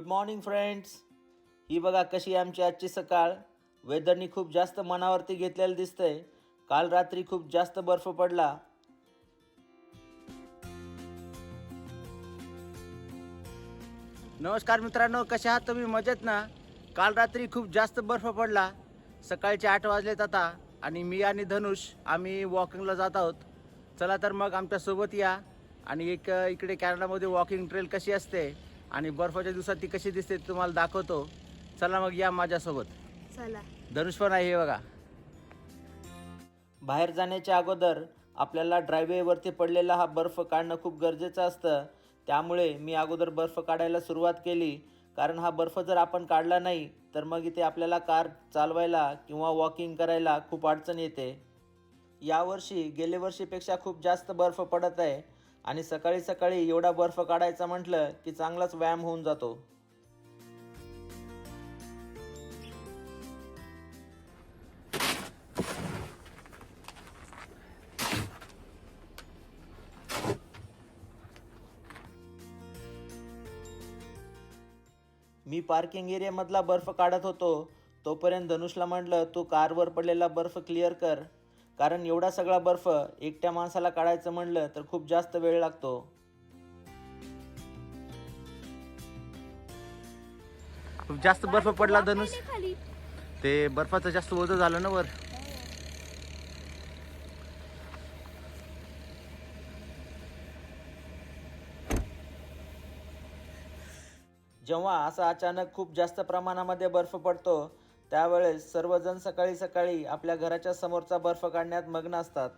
Good morning friends ही बघा कशी आहे आमची आजची सकाळ. वेदरनी खूप जास्त मनावरती घेतलेलं दिसतंय. काल रात्री खूप जास्त बर्फ पडला. नमस्कार मित्रांनो कसे आहात तुम्ही? मजेत ना? काल रात्री खूप जास्त बर्फ पडला. सकाळचे आठ वाजलेत आता आणि मी आणि धनुष आम्ही वॉकिंगला जात आहोत. चला तर मग आमच्यासोबत या. आणि एक इकडे कॅनडामध्ये वॉकिंग ट्रेल कशी असते? आणि बर्फाच्या दिवसात ती कशी दिसते ते तुम्हाला दाखवतो. चला मग या माझ्यासोबत. चला. धनुष पण आहे हे बघा. बाहेर जाण्याच्या अगोदर आपल्याला ड्रायवेवरती पडलेला हा बर्फ काढणं खूप गरजेचं असतं. त्यामुळे मी अगोदर बर्फ काढायला सुरुवात केली. कारण हा बर्फ जर आपण काढला नाही तर मग इथे आपल्याला कार चालवायला किंवा वॉकिंग करायला खूप अडचण येते. यावर्षी गेल्या वर्षीपेक्षा खूप जास्त बर्फ पडत आहे. आणि सकाळी सकाळी एवढा बर्फ काढायचा म्हटलं की चांगलाच व्यायाम होऊन जातो. मी पार्किंग एरियामधला बर्फ काढत होतो. तोपर्यंत धनुषला म्हटलं तू कारवर पडलेला बर्फ क्लिअर कर. कारण एवढा सगळा बर्फ एकट्या माणसाला काढायचं म्हणलं तर खूप जास्त वेळ लागतो. खूप जास्त बर्फ पडला धनुष. ते बर्फाचं जास्त ओझं झालं ना वर. जेव्हा असा अचानक खूप जास्त प्रमाणामध्ये बर्फ पडतो त्यावेळेस सर्वजण सकाळी सकाळी आपल्या घराच्या समोरचा बर्फ काढण्यात मग्न असतात.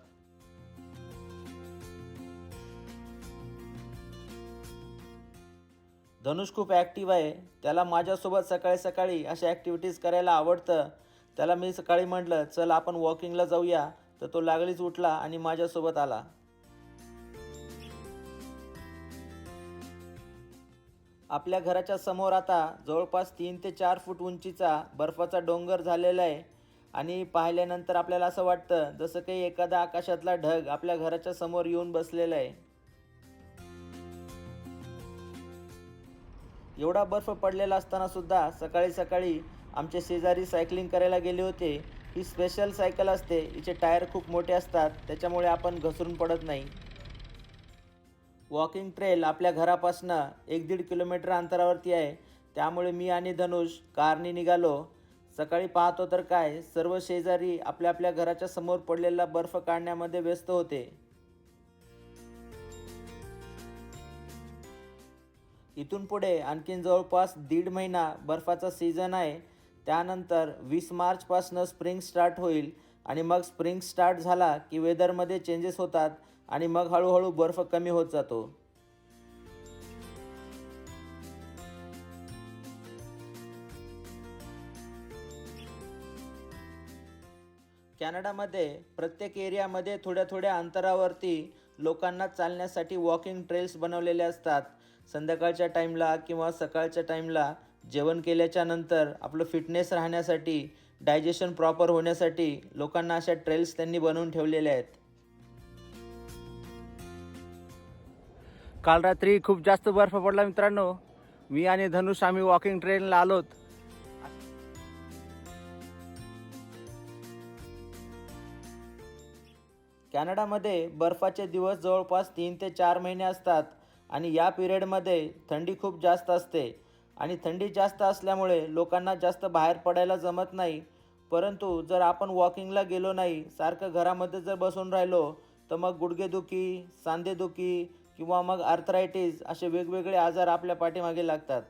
धनुष खूप ॲक्टिव्ह आहे. त्याला माझ्यासोबत सकाळी सकाळी अशा ॲक्टिव्हिटीज करायला आवडतं. त्याला मी सकाळी म्हटलं चल आपण वॉकिंगला जाऊया. तर तो लागलीच उठला आणि माझ्यासोबत आला. आपल्या घराच्या समोर आता जवळपास तीन ते चार फूट उंचीचा बर्फाचा डोंगर झालेला आहे. आणि पाहिल्यानंतर आपल्याला असं वाटतं जसं काही एखादा आकाशातला ढग आपल्या घराच्या समोर येऊन बसलेला आहे. एवढा बर्फ पडलेला असताना सुद्धा सकाळी सकाळी आमचे शेजारी सायकलिंग करायला गेले होते. ही स्पेशल सायकल असते हिचे टायर खूप मोठे असतात त्याच्यामुळे आपण घसरून पडत नाही. वॉकिंग ट्रेल आपल्या घरापासनं एक दीड किलोमीटर अंतरावरती आहे. त्यामुळे मी आणि धनुष कारने निघालो. सकाळी पाहतो तर काय सर्व शेजारी आपल्या आपल्या घराच्या समोर पडलेला बर्फ काढण्यामध्ये व्यस्त होते. इथून पुढे आणखीन जवळपास दीड महिना बर्फाचा सीझन आहे. त्यानंतर वीस मार्चपासनं स्प्रिंग स्टार्ट होईल आणि मग स्प्रिंग स्टार्ट झाला की वेदरमध्ये चेंजेस होतात. आणि मग हळूहळू बर्फ कमी होत जातो. कॅनडामध्ये प्रत्येक एरियामध्ये थोड्या थोड्या अंतरावरती लोकांना चालण्यासाठी वॉकिंग ट्रेल्स बनवलेले असतात. संध्याकाळच्या टाईमला किंवा सकाळच्या टाईमला जेवण केल्याच्यानंतर आपलं फिटनेस राहण्यासाठी डायजेशन प्रॉपर होण्यासाठी लोकांना अशा ट्रेल्स त्यांनी बनवून ठेवलेल्या आहेत. काल रात्री खूप जास्त बर्फ पडला मित्रांनो. मी आणि धनुष आम्ही वॉकिंग ट्रेनला आलोत. कॅनडामध्ये बर्फाचे दिवस जवळपास तीन ते चार महिने असतात आणि या पिरियडमध्ये थंडी खूप जास्त असते. आणि थंडी जास्त असल्यामुळे लोकांना जास्त बाहेर पडायला जमत नाही. परंतु जर आपण वॉकिंगला गेलो नाही सारखं घरामध्ये जर बसून राहिलो तर मग गुडघेदुखी सांधेदुखी किंवा मग आर्थरायटिस असे वेगवेगळे आजार आपल्या पाठीमागे लागतात.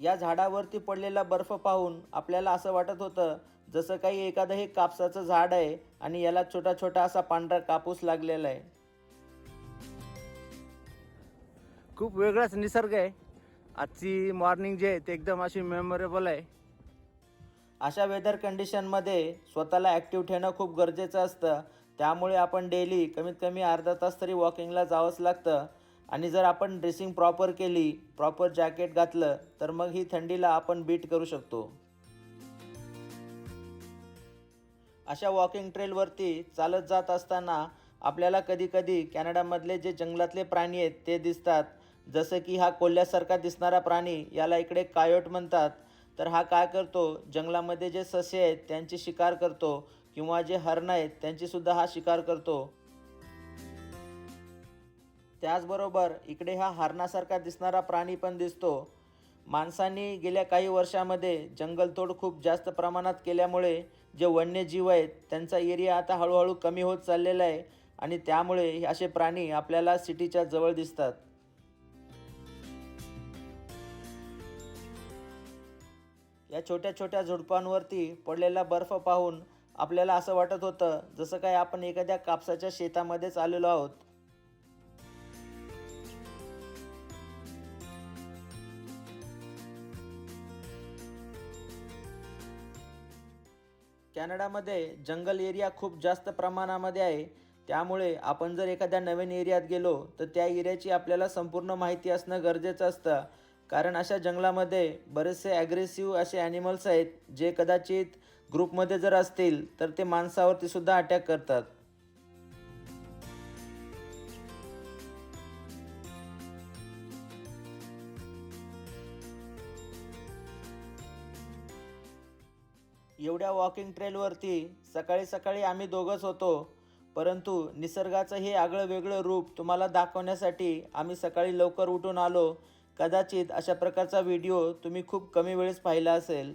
या झाडावरती पडलेला बर्फ पाहून आपल्याला असं वाटत होतं जसं काही एखादं हे कापसाचं झाड आहे आणि याला छोटा छोटा असा पांढरा कापूस लागलेला आहे. खूप वेगळाच निसर्ग आहे. आजची मॉर्निंग जे आहे ते एकदम अशी मेमोरेबल आहे. अशा वेदर कंडिशनमध्ये स्वतःला ॲक्टिव्ह ठेवणं खूप गरजेचं असतं. त्यामुळे आपण डेली कमीत कमी अर्धा तास तरी वॉकिंगला जावंच लागतं. आणि जर आपण ड्रेसिंग प्रॉपर केली प्रॉपर जॅकेट घातलं तर मग ही थंडीला आपण बीट करू शकतो. अशा वॉकिंग ट्रेलवरती चालत जात असताना आपल्याला कधीकधी कॅनडामधले जे जंगलातले प्राणी आहेत ते दिसतात. जसं की हा कोल्ह्यासारखा दिसणारा प्राणी याला इकडे कायोट म्हणतात. तर हा काय करतो? जंगलामध्ये जे ससे आहेत त्यांची शिकार करतो. किंवा जे हरणं आहेत त्यांचीसुद्धा हा शिकार करतो. त्याचबरोबर इकडे हा हरणासारखा दिसणारा प्राणी पण दिसतो. माणसांनी गेल्या काही वर्षामध्ये जंगलतोड खूप जास्त प्रमाणात केल्यामुळे जे वन्यजीव आहेत त्यांचा एरिया आता हळूहळू कमी होत चाललेला आहे आणि त्यामुळे हे असे प्राणी आपल्याला सिटीच्या जवळ दिसतात. या छोट्या छोट्या झुडपांवरती पडलेला बर्फ पाहून आपल्याला असं वाटत होतं जसं काय आपण एखाद्या कापसाच्या शेतामध्येच आलेलो आहोत. कॅनडामध्ये जंगल एरिया खूप जास्त प्रमाणामध्ये आहे. त्यामुळे आपण जर एखाद्या नवीन एरियात गेलो तर त्या एरियाची आपल्याला संपूर्ण माहिती असणं गरजेचं असतं. कारण अशा जंगलामध्ये बरेचसे ॲग्रेसिव्ह असे ॲनिमल्स आहेत जे कदाचित ग्रुपमध्ये जर असतील तर ते माणसावरती सुद्धा अटॅक करतात. एवढ्या वॉकिंग ट्रेलवरती सकाळी सकाळी आम्ही दोघंच होतो परंतु निसर्गाचं हे आगळं वेगळं रूप तुम्हाला दाखवण्यासाठी आम्ही सकाळी लवकर उठून आलो. कदाचित अशा प्रकारचा व्हिडिओ तुम्ही खूप कमी वेळेस पाहिला असेल.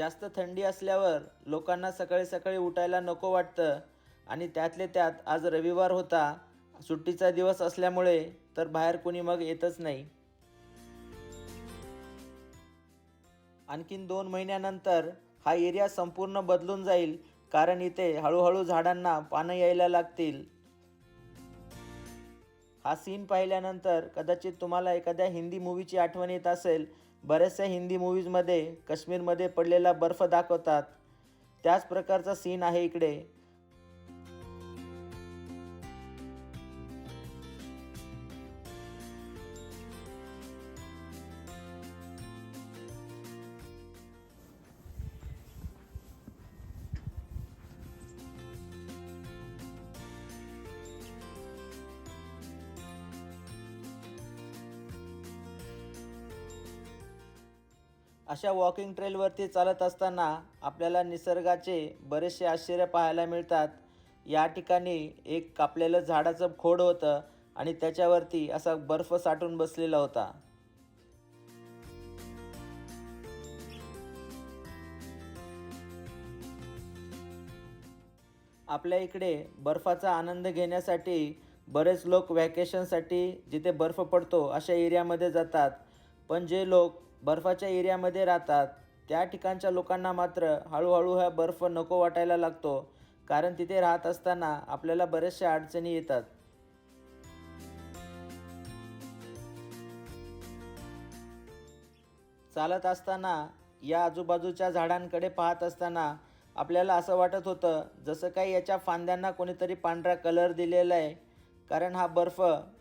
जास्त थंडी असल्यावर लोकांना सकाळी सकाळी उठायला नको वाटतं आणि त्यातले त्यात आज रविवार होता सुट्टीचा दिवस असल्यामुळे तर बाहेर कोणी मग येतच नाही. आणखीन दोन महिन्यानंतर हा एरिया संपूर्ण बदलून जाईल कारण इथे हळूहळू झाडांना पानं यायला लागतील. हा सीन पाहिल्यानंतर कदाचित तुम्हाला एखाद्या हिंदी मूवीची आठवण येत असेल बऱ्याचशा हिंदी मूवीजमध्ये काश्मीरमध्ये पडलेला बर्फ दाखवतात. त्याच प्रकारचा सीन आहे इकडे. अशा वॉकिंग ट्रेलवरती चालत असताना आपल्याला निसर्गाचे बरेचसे आश्चर्य पाहायला मिळतात. या ठिकाणी एक कापलेलं झाडाचं खोड होतं आणि त्याच्यावरती असा बर्फ साठून बसलेला होता. आपल्या इकडे बर्फाचा आनंद घेण्यासाठी बरेच लोक व्हॅकेशनसाठी जिथे बर्फ पडतो अशा एरियामध्ये जातात. पण जे लोक बर्फाच्या एरियामध्ये राहतात. त्या ठिकाणच्या लोकांना मात्र हळूहळू हा बर्फ नको वाटायला लागतो कारण तिथे राहत असताना आपल्याला बऱ्याचशा अडचणी येतात. चालत असताना या आजूबाजूच्या झाडांकडे पाहत असताना आपल्याला असं वाटत होतं जसं काही याच्या फांद्यांना कोणीतरी पांढरा कलर दिलेला आहे. कारण हा बर्फ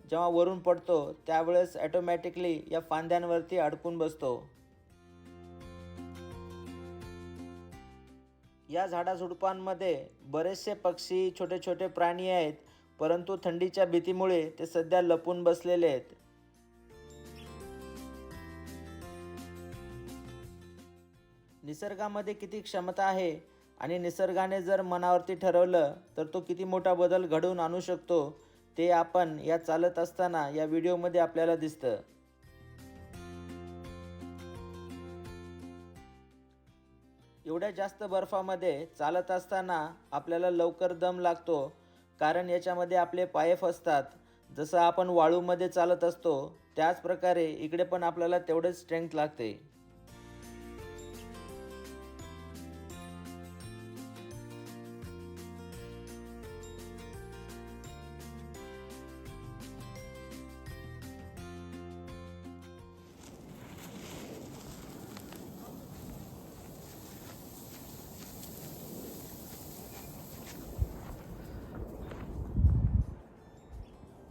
जेव्हा वरून पडतो त्यावेळेस ॲटोमॅटिकली या फांद्यांवरती अडकून बसतो. या झाडाझुडपांमध्ये बरेचसे पक्षी छोटे छोटे प्राणी आहेत परंतु थंडीच्या भीतीमुळे ते सध्या लपून बसलेले आहेत. निसर्गामध्ये किती क्षमता आहे आणि निसर्गाने जर मनावरती ठरवलं तर तो किती मोठा बदल घडवून आणू शकतो ते आपण या चालत असताना या व्हिडिओमध्ये आपल्याला दिसतं. एवढ्या जास्त बर्फामध्ये चालत असताना आपल्याला लवकर दम लागतो कारण याच्यामध्ये आपले पाय फसतात. जसं आपण वाळूमध्ये चालत असतो त्याच प्रकारे इकडे पण आपल्याला तेवढेच स्ट्रेंथ लागते.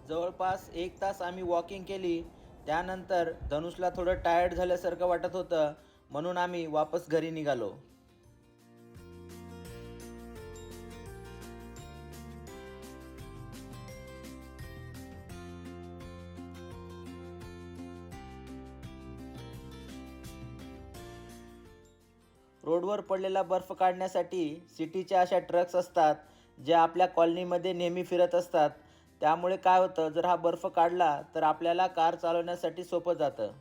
जवळपास एक तास आम्ही वॉकिंग केली. त्यानंतर धनुषला थोडं टायर्ड झाल्यासारखं वाटत होतं. म्हणून आम्ही वापस घरी निघालो. रोडवर पडलेला बर्फ काढण्यासाठी सिटीच्या अशा ट्रक्स असतात जे आपल्या कॉलनीमध्ये नेहमी फिरत असतात. त्यामुळे काय होतं जर हा बर्फ काढला तर आपल्याला कार चालवण्यासाठी सोपं जातं.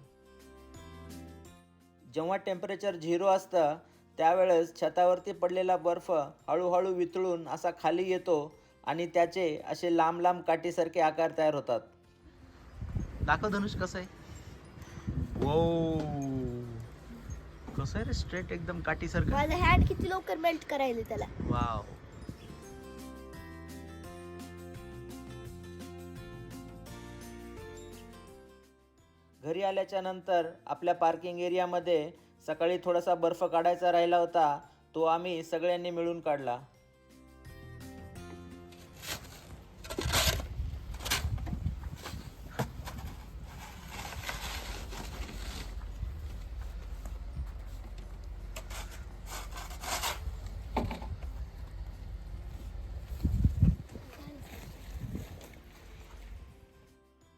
जेव्हा टेम्परेचर झिरो असतं त्यावेळेस छतावरती पडलेला बर्फ हळूहळू वितळून असा खाली येतो आणि त्याचे असे लांब लांब काठीसारखे आकार तयार होतात. दाखव धनुष कसं आहे? वो कसं आहे रे? स्ट्रेट एकदम काठीसारखं. माझं हॅट किती लवकर मेल्ट करायला त्याला? वाव घरी आल्याच्यानंतर आपल्या पार्किंग एरियामध्ये सकाळी थोडासा बर्फ काढायचा राहिला होता तो आम्ही सगळ्यांनी मिळून काढला.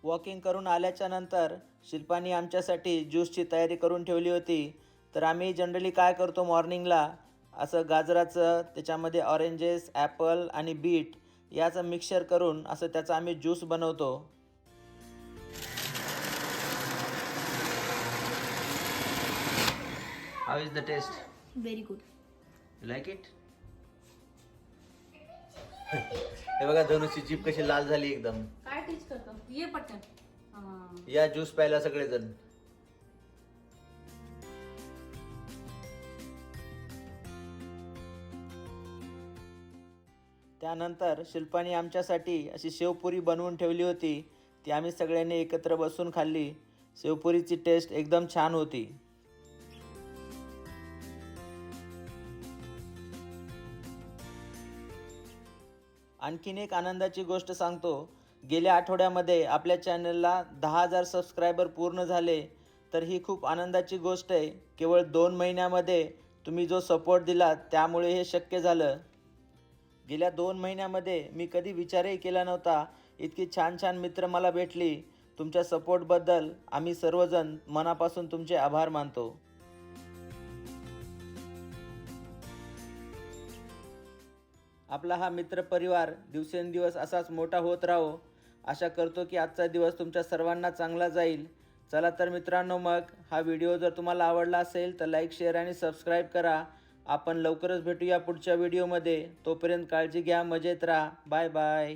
वॉकिंग करून आल्याच्यानंतर शिल्पानी आमच्यासाठी ज्यूसची तयारी करून ठेवली होती. तर आम्ही जनरली काय करतो मॉर्निंगला? असं गाजराचं त्याच्यामध्ये ऑरेंजेस ॲपल आणि बीट याचं मिक्सचर करून असं त्याचा आम्ही ज्यूस बनवतो. How is the taste very good like it हे बघा धनुची जीप कशी लाल झाली एकदम. काय टीच करतो? ये पटकन. या ज्यूस प्यायला सगळेजण. त्यानंतर शिल्पाने आमच्यासाठी अशी शेवपुरी बनवून ठेवली होती. ती आम्ही सगळ्यांनी एकत्र बसून खाल्ली. शेवपुरीची टेस्ट एकदम छान होती. आणखीन एक आनंदाची गोष्ट सांगतो. गेल्या आठवड्यामध्ये आपल्या चॅनलला दहा हजार सबस्क्रायबर पूर्ण झाले तर ही खूप आनंदाची गोष्ट आहे. केवळ दोन महिन्यामध्ये तुम्ही जो सपोर्ट दिला त्यामुळे हे शक्य झालं. गेल्या दोन महिन्यामध्ये मी कधी विचारही केला नव्हता. इतकी छान छान मित्र मला भेटली. तुमच्या सपोर्टबद्दल आम्ही सर्वजण मनापासून तुमचे आभार मानतो. आपला हा मित्रपरिवार दिवसेंदिवस असाच मोठा होत राहो. आशा करतो की आजचा दिवस तुमच्या सर्वांना चांगला जाईल. चला तर मित्रांनो मग हा व्हिडिओ जर तुम्हाला आवडला असेल तर लाईक शेअर आणि सबस्क्राईब करा. आपण लवकरच भेटूया पुढच्या व्हिडिओमध्ये. तोपर्यंत काळजी घ्या मजेत राहा. Bye bye.